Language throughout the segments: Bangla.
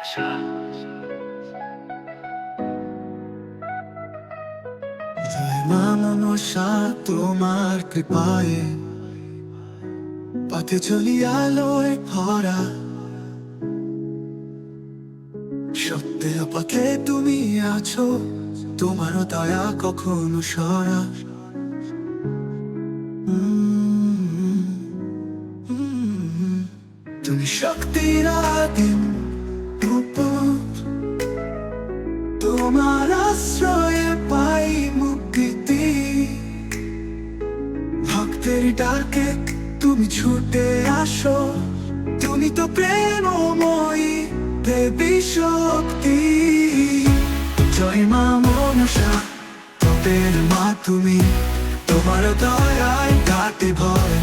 জয় মা তোমার কৃপায় পথে চলি আলোয় ভরা সত্যের পথে তুমি আছো তোমার দয়া কখনো সরা তুমি শক্তির আদিম ডাকে, তুমি ছুটে আসো। তুমি তো প্রেমময়ী, দেবী শক্তি। জয় মা মনসা তোদের মা তুমি। তোমার দয়ায় কাটে ভয়।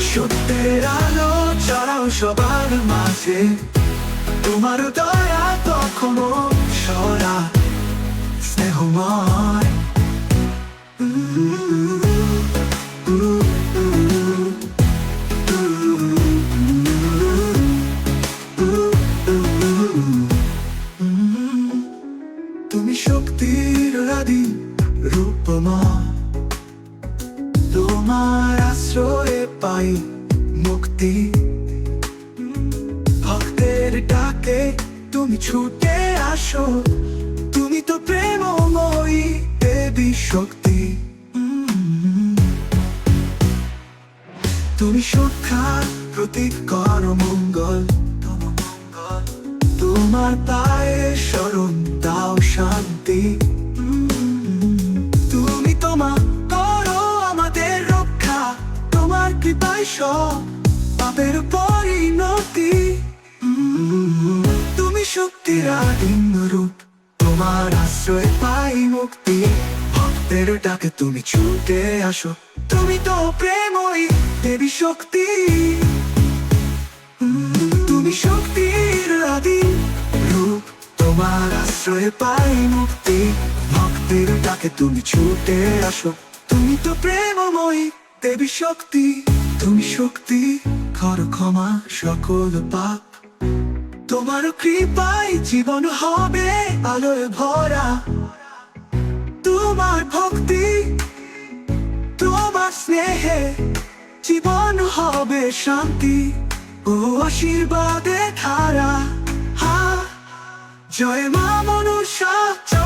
সত্যের আলো চড়াও সবার মাঝে। তোমার দয়া তখনো সরা স্নেহময় আদি রূপমা। তোমার আশ্রয়ে পাই মুক্তি। ভক্তের ডাকে তুমি ছুটে আসো। তুমি তো প্রেমময়ী দেবী শক্তি। তুমি সুখার প্রতীক কর মঙ্গল তোমার পায়ে স্মরণ, দাও শান্তি। কৃপায় সব পাপের পরিণতি। তুমি শক্তির আদিম রূপ, তোমার আশ্রয় পাই মুক্তি। ভক্তের ডাকে তুমি ছুটে আসো, তুমি তো প্রেমই দেবী শক্তি। তুমি শক্তির আদিম রূপ, তোমার আশ্রয় পাই মুক্তি। ভক্তের ডাকে তুমি ছুটে আসো, তুমি তো প্রেমময়ী দেবী শক্তি। তুমি শক্তি, কর ক্ষমা, সকল পাপ। তোমার কৃপায় জীবন হবে, আলোয় ভরা। তোমার ভক্তি, তোমার স্নেহে জীবন হবে শান্তি ও আশীর্বাদে ধারা। হা, জয় মা মনুষ্য